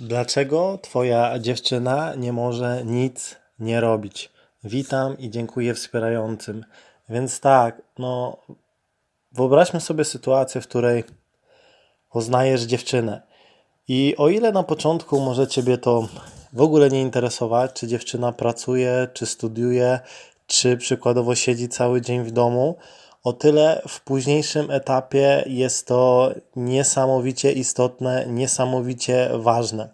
Dlaczego twoja dziewczyna nie może nic nie robić? Witam i dziękuję wspierającym. Więc tak, no wyobraźmy sobie sytuację, w której poznajesz dziewczynę. I o ile na początku może ciebie to w ogóle nie interesować, czy dziewczyna pracuje, czy studiuje, czy przykładowo siedzi cały dzień w domu, o tyle w późniejszym etapie jest to niesamowicie istotne, niesamowicie ważne.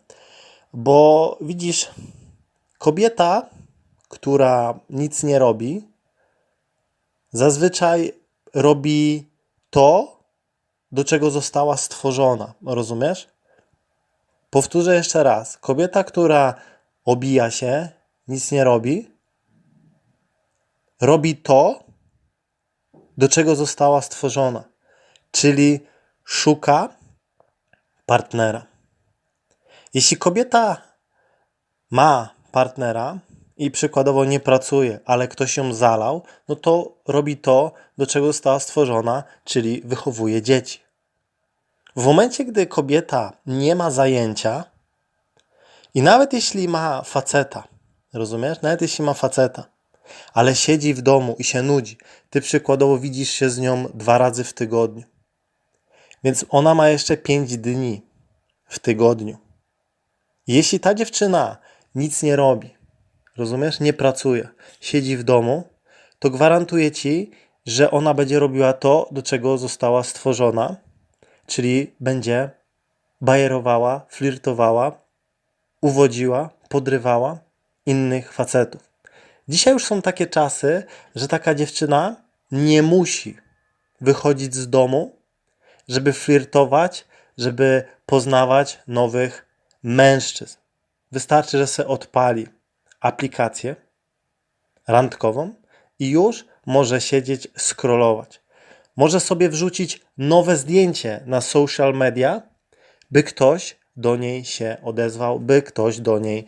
Bo widzisz, kobieta, która nic nie robi, zazwyczaj robi to, do czego została stworzona. Rozumiesz? Powtórzę jeszcze raz. Kobieta, która obija się, nic nie robi, robi to, do czego została stworzona, czyli szuka partnera. Jeśli kobieta ma partnera i przykładowo nie pracuje, ale ktoś ją zalał, no to robi to, do czego została stworzona, czyli wychowuje dzieci. W momencie, gdy kobieta nie ma zajęcia i nawet jeśli ma faceta, rozumiesz? Nawet jeśli ma faceta, ale siedzi w domu i się nudzi, ty przykładowo widzisz się z nią dwa razy w tygodniu. Więc ona ma jeszcze pięć dni w tygodniu. Jeśli ta dziewczyna nic nie robi, rozumiesz, nie pracuje, siedzi w domu, to gwarantuję ci, że ona będzie robiła to, do czego została stworzona, czyli będzie bajerowała, flirtowała, uwodziła, podrywała innych facetów. Dzisiaj już są takie czasy, że taka dziewczyna nie musi wychodzić z domu, żeby flirtować, żeby poznawać nowych mężczyzn. Wystarczy, że se odpali aplikację randkową i już może siedzieć, scrollować. Może sobie wrzucić nowe zdjęcie na social media, by ktoś do niej się odezwał, by ktoś do niej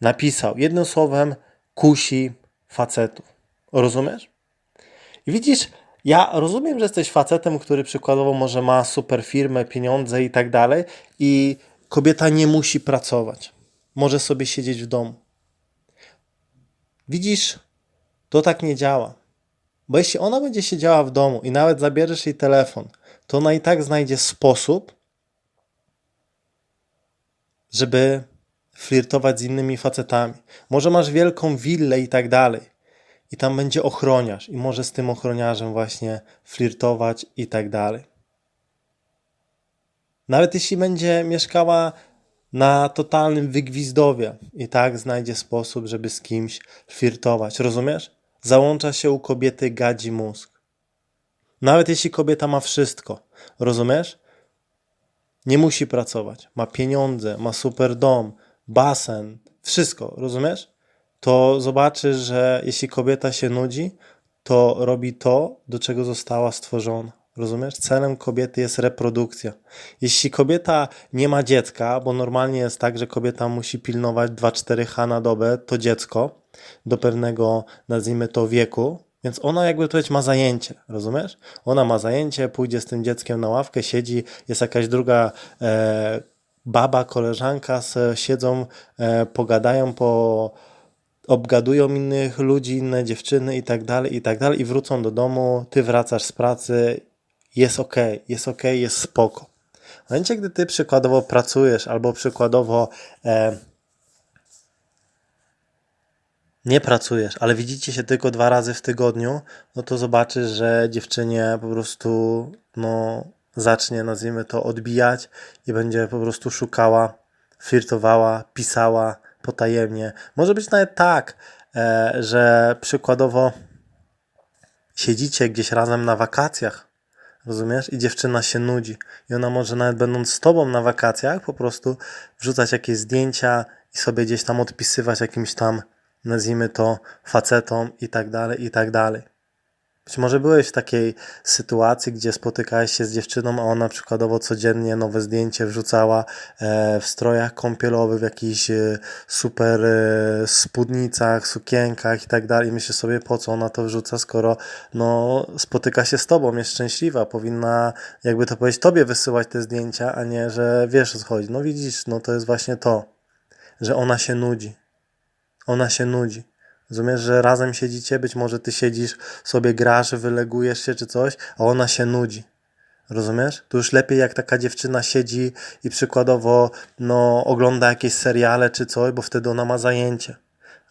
napisał. Jednym słowem, kusi facetów. Rozumiesz? I widzisz, ja rozumiem, że jesteś facetem, który przykładowo może ma super firmę, pieniądze i tak dalej, i kobieta nie musi pracować. Może sobie siedzieć w domu. Widzisz, to tak nie działa. Bo jeśli ona będzie siedziała w domu i nawet zabierzesz jej telefon, to ona i tak znajdzie sposób, żeby flirtować z innymi facetami. Może masz wielką willę i tak dalej. I tam będzie ochroniarz i może z tym ochroniarzem właśnie flirtować i tak dalej. Nawet jeśli będzie mieszkała na totalnym wygwizdowie i tak znajdzie sposób, żeby z kimś flirtować. Rozumiesz? Załącza się u kobiety gadzi mózg. Nawet jeśli kobieta ma wszystko, rozumiesz? Nie musi pracować, ma pieniądze, ma super dom, basen, wszystko, rozumiesz? To zobaczysz, że jeśli kobieta się nudzi, to robi to, do czego została stworzona. Rozumiesz? Celem kobiety jest reprodukcja. Jeśli kobieta nie ma dziecka, bo normalnie jest tak, że kobieta musi pilnować 2-4 H na dobę, to dziecko do pewnego, nazwijmy to, wieku, więc ona jakby powiedzieć ma zajęcie, rozumiesz? Ona ma zajęcie, pójdzie z tym dzieckiem na ławkę, siedzi, jest jakaś druga e, baba, koleżanka, siedzą, e, pogadają, po, obgadują innych ludzi, inne dziewczyny i tak dalej, i tak dalej i wrócą do domu, ty wracasz z pracy, jest ok, jest ok, jest spoko. W momencie, gdy ty przykładowo pracujesz albo przykładowo e, nie pracujesz, ale widzicie się tylko dwa razy w tygodniu, no to zobaczysz, że dziewczynie po prostu no, zacznie, nazwijmy to, odbijać i będzie po prostu szukała, flirtowała, pisała potajemnie. Może być nawet tak, e, że przykładowo siedzicie gdzieś razem na wakacjach, rozumiesz? I dziewczyna się nudzi. I ona może nawet będąc z tobą na wakacjach, po prostu wrzucać jakieś zdjęcia i sobie gdzieś tam odpisywać jakimś tam, nazwijmy to, facetom i tak dalej, i tak dalej. Być może byłeś w takiej sytuacji, gdzie spotykałeś się z dziewczyną, a ona przykładowo codziennie nowe zdjęcie wrzucała e, w strojach kąpielowych, w jakichś e, super e, spódnicach, sukienkach i tak dalej. Myślę sobie, po co ona to wrzuca, skoro no, spotyka się z tobą, jest szczęśliwa, powinna, jakby to powiedzieć, tobie wysyłać te zdjęcia, a nie, że wiesz o co chodzi. No widzisz, no to jest właśnie to, że ona się nudzi. Ona się nudzi. Rozumiesz, że razem siedzicie, być może ty siedzisz, sobie grasz, wylegujesz się czy coś, a ona się nudzi. Rozumiesz? To już lepiej jak taka dziewczyna siedzi i przykładowo no, ogląda jakieś seriale czy coś, bo wtedy ona ma zajęcie.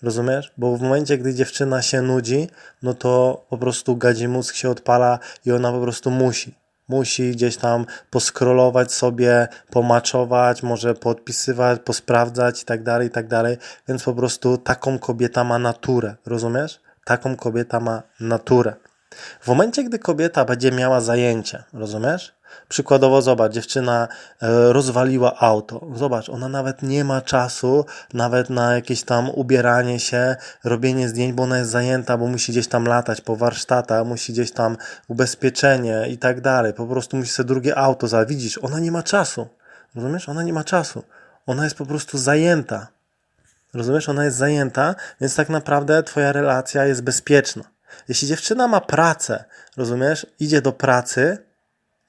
Rozumiesz? Bo w momencie, gdy dziewczyna się nudzi, no to po prostu gadzi mózg się odpala i ona po prostu musi. Musi gdzieś tam poskrolować sobie, pomaczować, może podpisywać, posprawdzać i tak dalej, i tak dalej. Więc po prostu taką kobieta ma naturę. Rozumiesz? Taką kobieta ma naturę. W momencie, gdy kobieta będzie miała zajęcie, rozumiesz? Przykładowo, zobacz, dziewczyna e, rozwaliła auto. Zobacz, ona nawet nie ma czasu nawet na jakieś tam ubieranie się, robienie zdjęć, bo ona jest zajęta, bo musi gdzieś tam latać po warsztatach, musi gdzieś tam ubezpieczenie i tak dalej. Po prostu musi sobie drugie auto za. Widzisz, ona nie ma czasu. Rozumiesz? Ona nie ma czasu. Ona jest po prostu zajęta. Rozumiesz? Ona jest zajęta, więc tak naprawdę twoja relacja jest bezpieczna. Jeśli dziewczyna ma pracę, rozumiesz, idzie do pracy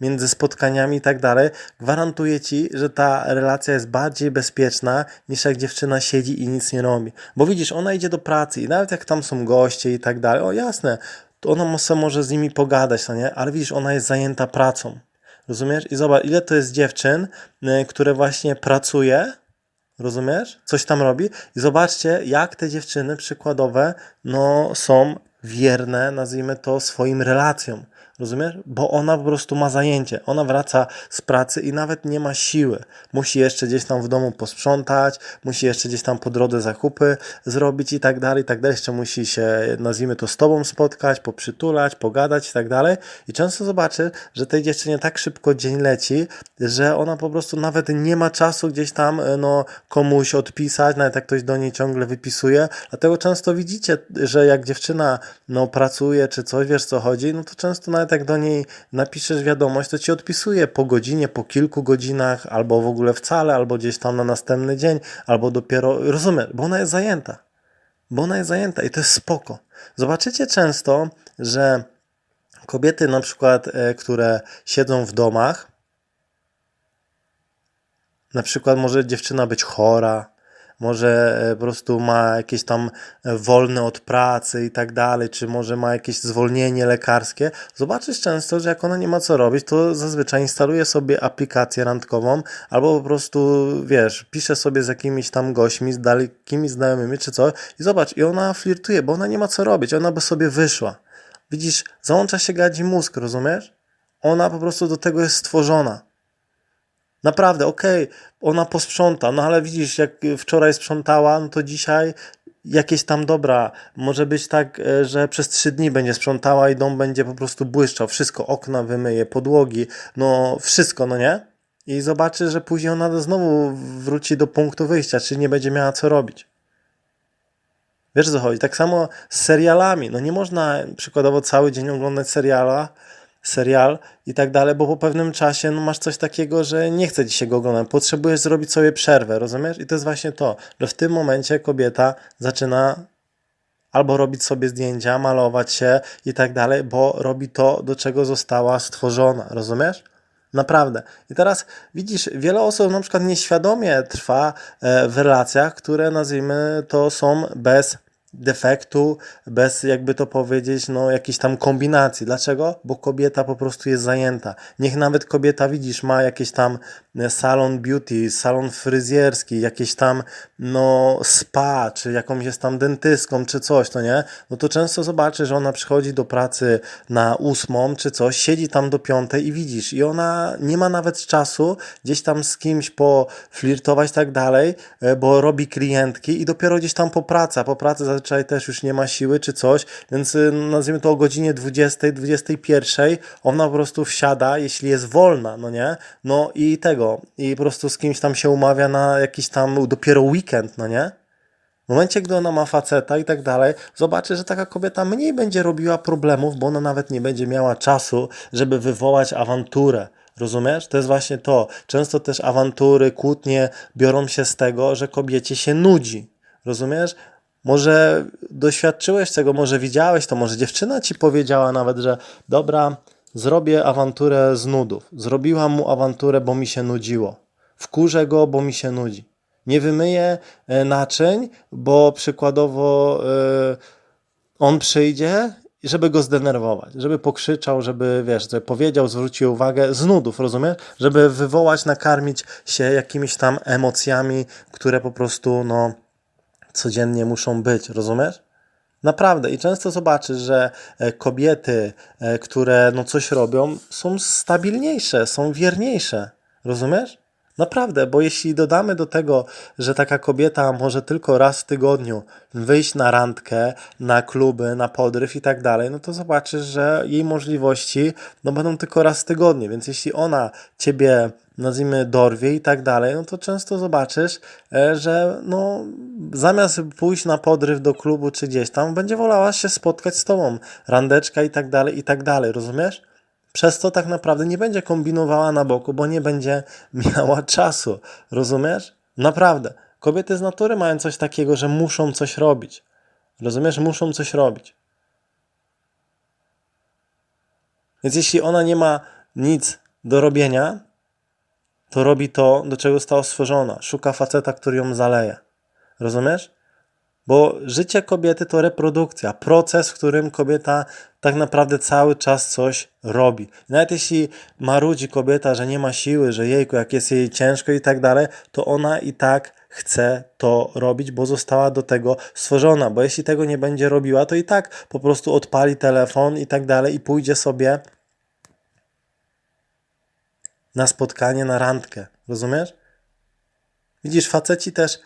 między spotkaniami i tak dalej, gwarantuję ci, że ta relacja jest bardziej bezpieczna niż jak dziewczyna siedzi i nic nie robi. Bo widzisz, ona idzie do pracy i nawet jak tam są goście i tak dalej, o jasne, to ona sobie może z nimi pogadać, no nie? Ale widzisz, ona jest zajęta pracą. Rozumiesz? I zobacz, ile to jest dziewczyn, y, które właśnie pracuje, Rozumiesz? Coś tam robi. I zobaczcie, jak te dziewczyny przykładowe no, są wierne, nazwijmy to, swoim relacjom. Rozumiesz? Bo ona po prostu ma zajęcie. Ona wraca z pracy i nawet nie ma siły. Musi jeszcze gdzieś tam w domu posprzątać, musi jeszcze gdzieś tam po drodze zakupy zrobić i tak dalej, i tak dalej. Jeszcze musi się, nazwijmy to, z tobą spotkać, poprzytulać, pogadać i tak dalej. I często zobaczy, że tej dziewczynie tak szybko dzień leci, że ona po prostu nawet nie ma czasu gdzieś tam no, komuś odpisać, nawet jak ktoś do niej ciągle wypisuje. Dlatego często widzicie, że jak dziewczyna no, pracuje czy coś, wiesz co chodzi, no to często nawet jak do niej napiszesz wiadomość, to ci odpisuje po godzinie, po kilku godzinach, albo w ogóle wcale, albo gdzieś tam na następny dzień, albo dopiero, rozumiesz, bo ona jest zajęta. Bo ona jest zajęta i to jest spoko. Zobaczycie często, że kobiety na przykład, e, które siedzą w domach, na przykład może dziewczyna być chora, może e, po prostu ma jakieś tam e, wolne od pracy i tak dalej, czy może ma jakieś zwolnienie lekarskie. Zobaczysz często, że jak ona nie ma co robić, to zazwyczaj instaluje sobie aplikację randkową albo po prostu, wiesz, pisze sobie z jakimiś tam gośćmi, z dalekimi znajomymi czy co i zobacz, i ona flirtuje, bo ona nie ma co robić, ona by sobie wyszła. Widzisz, załącza się gadzi mózg, rozumiesz? Ona po prostu do tego jest stworzona. Naprawdę, okej, ona posprząta, no ale widzisz, jak wczoraj sprzątała, no to dzisiaj jakieś tam dobra. Może być tak, e, że przez trzy dni będzie sprzątała i dom będzie po prostu błyszczał. Wszystko, okna wymyje, podłogi, no wszystko, no nie? I zobaczy, że później ona znowu wróci do punktu wyjścia, czyli nie będzie miała co robić. Wiesz co chodzi? Tak samo z serialami. No nie można przykładowo cały dzień oglądać seriala, serial i tak dalej, bo po pewnym czasie no, masz coś takiego, że nie chce się go oglądać. Potrzebujesz zrobić sobie przerwę, rozumiesz? I to jest właśnie to, że w tym momencie kobieta zaczyna albo robić sobie zdjęcia, malować się i tak dalej, bo robi to, do czego została stworzona, rozumiesz? Naprawdę. I teraz widzisz, wiele osób na przykład nieświadomie trwa e, w relacjach, które nazwijmy to są bez defektu, bez jakby to powiedzieć, no jakiejś tam kombinacji. Dlaczego? Bo kobieta po prostu jest zajęta. Niech nawet kobieta, widzisz, ma jakieś tam salon beauty, salon fryzjerski, jakieś tam no spa, czy jakąś jest tam dentystką, czy coś, to nie? No to często zobaczy, że ona przychodzi do pracy na ósmą, czy coś, siedzi tam do piątej i widzisz, i ona nie ma nawet czasu gdzieś tam z kimś poflirtować tak dalej, e, bo robi klientki i dopiero gdzieś tam po pracy, a po pracy zazwyczaj też już nie ma siły czy coś, więc y, nazwijmy to o godzinie 20, 21 ona po prostu wsiada, jeśli jest wolna, no nie? No i tego, i po prostu z kimś tam się umawia na jakiś tam dopiero weekend, no nie? W momencie, gdy ona ma faceta i tak dalej, zobaczy, że taka kobieta mniej będzie robiła problemów, bo ona nawet nie będzie miała czasu, żeby wywołać awanturę. Rozumiesz? To jest właśnie to. Często też awantury, kłótnie biorą się z tego, że kobiecie się nudzi. Rozumiesz? Może doświadczyłeś tego, może widziałeś to, może dziewczyna ci powiedziała nawet, że dobra, zrobię awanturę z nudów. Zrobiłam mu awanturę, bo mi się nudziło. Wkurzę go, bo mi się nudzi. Nie wymyję e, naczyń, bo przykładowo e, on przyjdzie, żeby go zdenerwować, żeby pokrzyczał, żeby, wiesz, żeby powiedział, zwrócił uwagę z nudów, rozumiesz? Żeby wywołać, nakarmić się jakimiś tam emocjami, które po prostu, no, codziennie muszą być, rozumiesz? Naprawdę. I często zobaczysz, że e, kobiety, e, które no coś robią, są stabilniejsze, są wierniejsze. Rozumiesz? Naprawdę, bo jeśli dodamy do tego, że taka kobieta może tylko raz w tygodniu wyjść na randkę, na kluby, na podryw i tak dalej, no to zobaczysz, że jej możliwości no będą tylko raz w tygodniu. Więc jeśli ona ciebie nazwijmy dorwie i tak dalej, no to często zobaczysz, e, że no zamiast pójść na podryw do klubu czy gdzieś tam, będzie wolała się spotkać z tobą, randeczka i tak dalej, i tak dalej, rozumiesz? Przez to tak naprawdę nie będzie kombinowała na boku, bo nie będzie miała czasu. Rozumiesz? Naprawdę. Kobiety z natury mają coś takiego, że muszą coś robić. Rozumiesz? Muszą coś robić. Więc jeśli ona nie ma nic do robienia, to robi to, do czego została stworzona. Szuka faceta, który ją zaleje. Rozumiesz? Bo życie kobiety to reprodukcja, proces, w którym kobieta tak naprawdę cały czas coś robi. Nawet jeśli marudzi kobieta, że nie ma siły, że jejku, jak jest jej ciężko i tak dalej, to ona i tak chce to robić, bo została do tego stworzona. Bo jeśli tego nie będzie robiła, to i tak po prostu odpali telefon i tak dalej i pójdzie sobie na spotkanie, na randkę. Rozumiesz? Widzisz, faceci też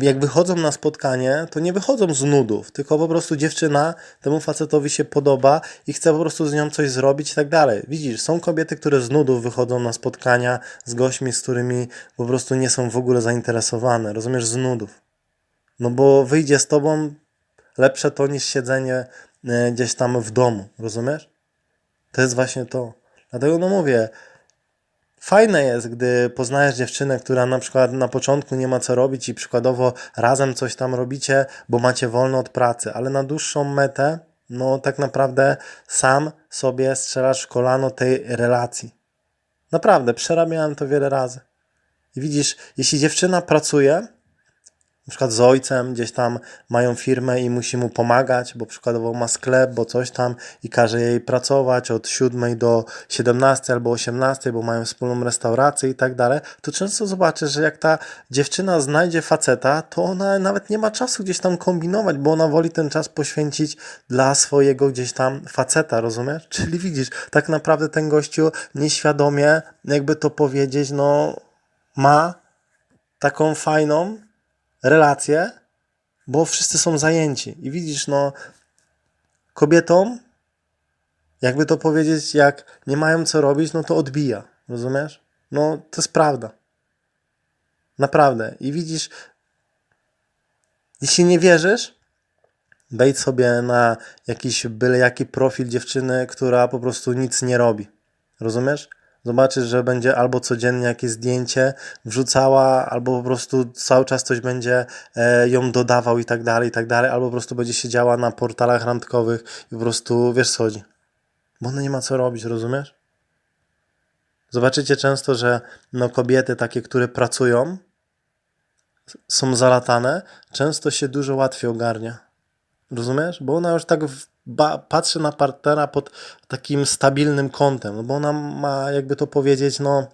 jak wychodzą na spotkanie, to nie wychodzą z nudów, tylko po prostu dziewczyna temu facetowi się podoba i chce po prostu z nią coś zrobić i tak dalej. Widzisz, są kobiety, które z nudów wychodzą na spotkania z gośćmi, z którymi po prostu nie są w ogóle zainteresowane. Rozumiesz, z nudów. No bo wyjdzie z tobą lepsze to niż siedzenie e, gdzieś tam w domu. Rozumiesz? To jest właśnie to. Dlatego no mówię, Fajne jest, gdy poznajesz dziewczynę, która na przykład na początku nie ma co robić i przykładowo razem coś tam robicie, bo macie wolno od pracy, ale na dłuższą metę, no tak naprawdę sam sobie strzelasz kolano tej relacji. Naprawdę, przerabiałem to wiele razy. I widzisz, jeśli dziewczyna pracuje, na przykład z ojcem gdzieś tam mają firmę i musi mu pomagać, bo przykładowo ma sklep, bo coś tam i każe jej pracować od 7 do 17 albo 18, bo mają wspólną restaurację i tak dalej, to często zobaczysz, że jak ta dziewczyna znajdzie faceta, to ona nawet nie ma czasu gdzieś tam kombinować, bo ona woli ten czas poświęcić dla swojego gdzieś tam faceta, rozumiesz? Czyli widzisz, tak naprawdę ten gościu nieświadomie, jakby to powiedzieć, no ma taką fajną relacje, bo wszyscy są zajęci. I widzisz, no, kobietom, jakby to powiedzieć, jak nie mają co robić, no to odbija. Rozumiesz? No, to jest prawda. Naprawdę. I widzisz, jeśli nie wierzysz, wejdź sobie na jakiś byle jaki profil dziewczyny, która po prostu nic nie robi. Rozumiesz? Zobaczysz, że będzie albo codziennie jakieś zdjęcie wrzucała, albo po prostu cały czas coś będzie e, ją dodawał i tak dalej, i tak dalej, albo po prostu będzie siedziała na portalach randkowych i po prostu wiesz co chodzi. Bo ona nie ma co robić, rozumiesz? Zobaczycie często, że no, kobiety takie, które pracują, są zalatane, często się dużo łatwiej ogarnia. Rozumiesz? Bo ona już tak w, patrzy na partnera pod takim stabilnym kątem, no bo ona ma, jakby to powiedzieć, no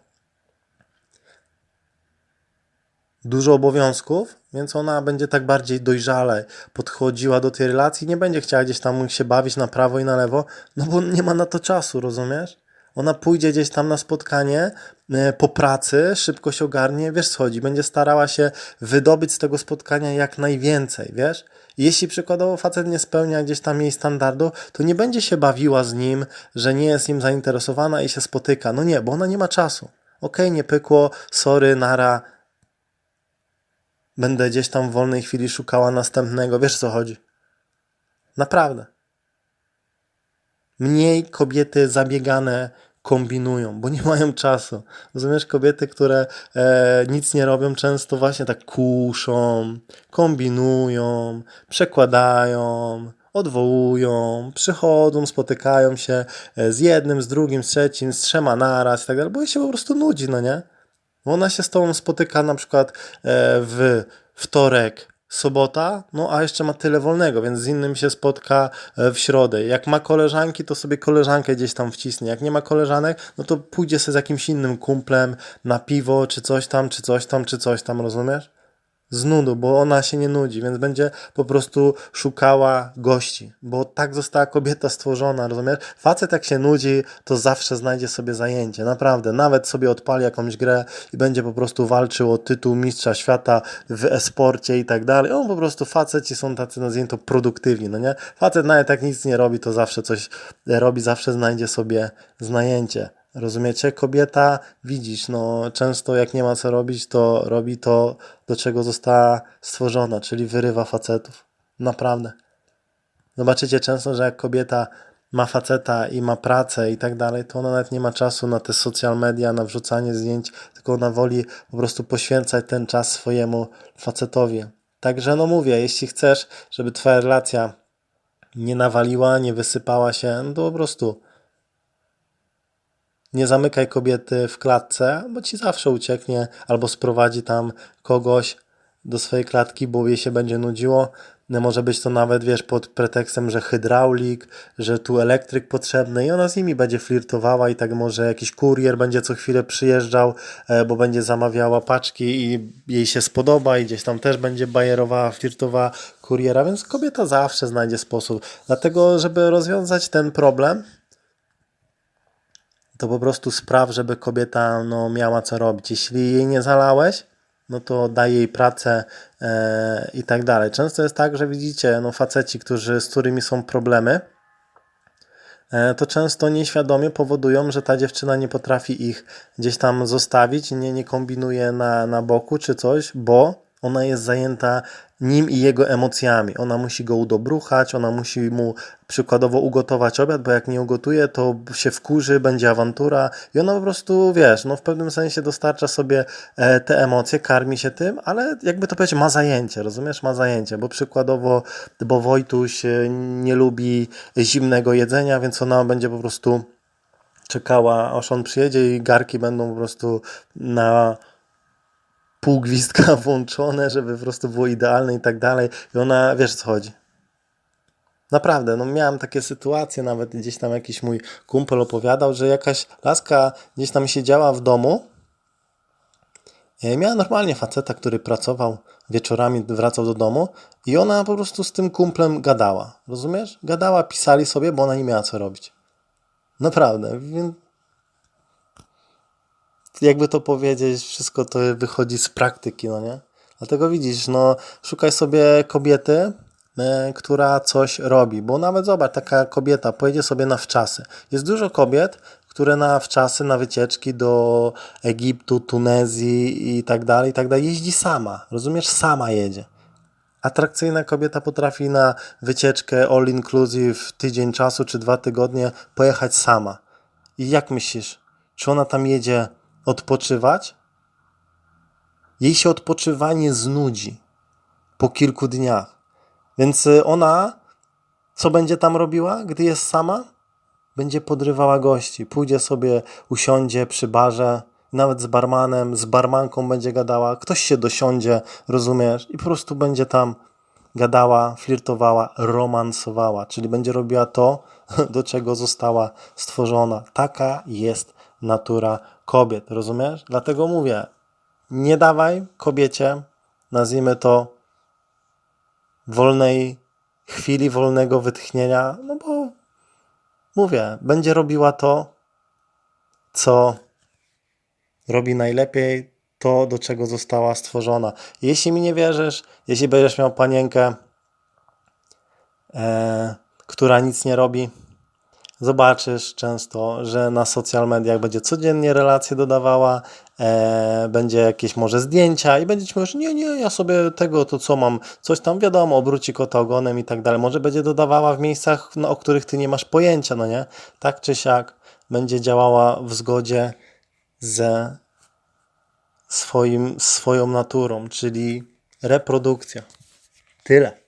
dużo obowiązków, więc ona będzie tak bardziej dojrzale podchodziła do tej relacji, nie będzie chciała gdzieś tam się bawić na prawo i na lewo, no bo nie ma na to czasu, rozumiesz? Ona pójdzie gdzieś tam na spotkanie e, po pracy, szybko się ogarnie, wiesz co chodzi, będzie starała się wydobyć z tego spotkania jak najwięcej, wiesz? Jeśli przykładowo facet nie spełnia gdzieś tam jej standardu, to nie będzie się bawiła z nim, że nie jest nim zainteresowana i się spotyka. No nie, bo ona nie ma czasu. Okej, nie pykło, sorry, nara. będę gdzieś tam w wolnej chwili szukała następnego. Wiesz co chodzi? Naprawdę. Mniej kobiety zabiegane kombinują, bo nie mają czasu. Rozumiesz, kobiety, które e, nic nie robią, często właśnie tak kuszą, kombinują, przekładają, odwołują, przychodzą, spotykają się e, z jednym, z drugim, z trzecim, z trzema naraz i tak dalej, bo jej się po prostu nudzi, no nie? Ona się z tobą spotyka na przykład e, w wtorek, sobota, no a jeszcze ma tyle wolnego, więc z innym się spotka e, w środę. Jak ma koleżanki, to sobie koleżankę gdzieś tam wcisnie. Jak nie ma koleżanek, no to pójdzie sobie z jakimś innym kumplem na piwo, czy coś tam, czy coś tam, czy coś tam, rozumiesz? Z nudu, bo ona się nie nudzi, więc będzie po prostu szukała gości, bo tak została kobieta stworzona, rozumiesz? Facet jak się nudzi, to zawsze znajdzie sobie zajęcie, naprawdę, nawet sobie odpali jakąś grę i będzie po prostu walczył o tytuł mistrza świata w e-sporcie i tak dalej. On po prostu faceci są tacy, nazwijmy to, produktywni, no nie? Facet nawet jak nic nie robi, to zawsze coś robi, zawsze znajdzie sobie zajęcie. Rozumiecie? Kobieta, widzisz, no często jak nie ma co robić, to robi to, do czego została stworzona, czyli wyrywa facetów. Naprawdę. Zobaczycie często, że jak kobieta ma faceta i ma pracę i tak dalej, to ona nawet nie ma czasu na te social media, na wrzucanie zdjęć, tylko ona woli po prostu poświęcać ten czas swojemu facetowi. Także no mówię, jeśli chcesz, żeby twoja relacja nie nawaliła, nie wysypała się, no to po prostu nie zamykaj kobiety w klatce, bo ci zawsze ucieknie albo sprowadzi tam kogoś do swojej klatki, bo jej się będzie nudziło. Może być to nawet, wiesz, pod pretekstem, że hydraulik, że tu elektryk potrzebny i ona z nimi będzie flirtowała i tak może jakiś kurier będzie co chwilę przyjeżdżał, e, bo będzie zamawiała paczki i jej się spodoba i gdzieś tam też będzie bajerowała, flirtowała kuriera, więc kobieta zawsze znajdzie sposób. Dlatego, żeby rozwiązać ten problem, to po prostu spraw, żeby kobieta no, miała co robić. Jeśli jej nie zalałeś, no to daj jej pracę e, i tak dalej. Często jest tak, że widzicie, no faceci, którzy, z którymi są problemy, e, to często nieświadomie powodują, że ta dziewczyna nie potrafi ich gdzieś tam zostawić, nie, nie kombinuje na, na boku czy coś, bo ona jest zajęta nim i jego emocjami. Ona musi go udobruchać, ona musi mu przykładowo ugotować obiad, bo jak nie ugotuje, to się wkurzy, będzie awantura i ona po prostu, wiesz, no w pewnym sensie dostarcza sobie e, te emocje, karmi się tym, ale jakby to powiedzieć, ma zajęcie, rozumiesz? Ma zajęcie, bo przykładowo, bo Wojtuś e, nie lubi zimnego jedzenia, więc ona będzie po prostu czekała, aż on przyjedzie i garki będą po prostu na pół gwizdka włączone, żeby po prostu było idealne i tak dalej. I ona, wiesz co chodzi. Naprawdę, no miałem takie sytuacje, nawet gdzieś tam jakiś mój kumpel opowiadał, że jakaś laska gdzieś tam siedziała w domu. e, Miała normalnie faceta, który pracował wieczorami, wracał do domu i ona po prostu z tym kumplem gadała. Rozumiesz? Gadała, pisali sobie, bo ona nie miała co robić. Naprawdę, więc jakby to powiedzieć, wszystko to wychodzi z praktyki, no nie? Dlatego widzisz, no szukaj sobie kobiety, e, która coś robi, bo nawet zobacz, taka kobieta pojedzie sobie na wczasy. Jest dużo kobiet, które na wczasy, na wycieczki do Egiptu, Tunezji i tak dalej, i tak dalej, jeździ sama, rozumiesz? Sama jedzie. Atrakcyjna kobieta potrafi na wycieczkę all inclusive tydzień czasu czy dwa tygodnie pojechać sama. I jak myślisz, czy ona tam jedzie odpoczywać? Jej się odpoczywanie znudzi po kilku dniach. Więc y, ona, co będzie tam robiła, gdy jest sama? Będzie podrywała gości. Pójdzie sobie, usiądzie przy barze, nawet z barmanem, z barmanką będzie gadała. Ktoś się dosiądzie, rozumiesz? I po prostu będzie tam gadała, flirtowała, romansowała, czyli będzie robiła to, do czego została stworzona. Taka jest natura kobiet, rozumiesz? Dlatego mówię, nie dawaj kobiecie, nazwijmy to, wolnej chwili, wolnego wytchnienia, no bo mówię, będzie robiła to, co robi najlepiej, to, do czego została stworzona. Jeśli mi nie wierzysz, jeśli będziesz miał panienkę, e, która nic nie robi, zobaczysz często, że na social mediach będzie codziennie relacje dodawała e, będzie jakieś może zdjęcia i będzie ci mówić, nie, nie, ja sobie tego, to co mam, coś tam wiadomo, obróci kota ogonem i tak dalej. Może będzie dodawała w miejscach, no, o których ty nie masz pojęcia, no nie? Tak czy siak będzie działała w zgodzie ze swoim, swoją naturą, czyli reprodukcja. Tyle.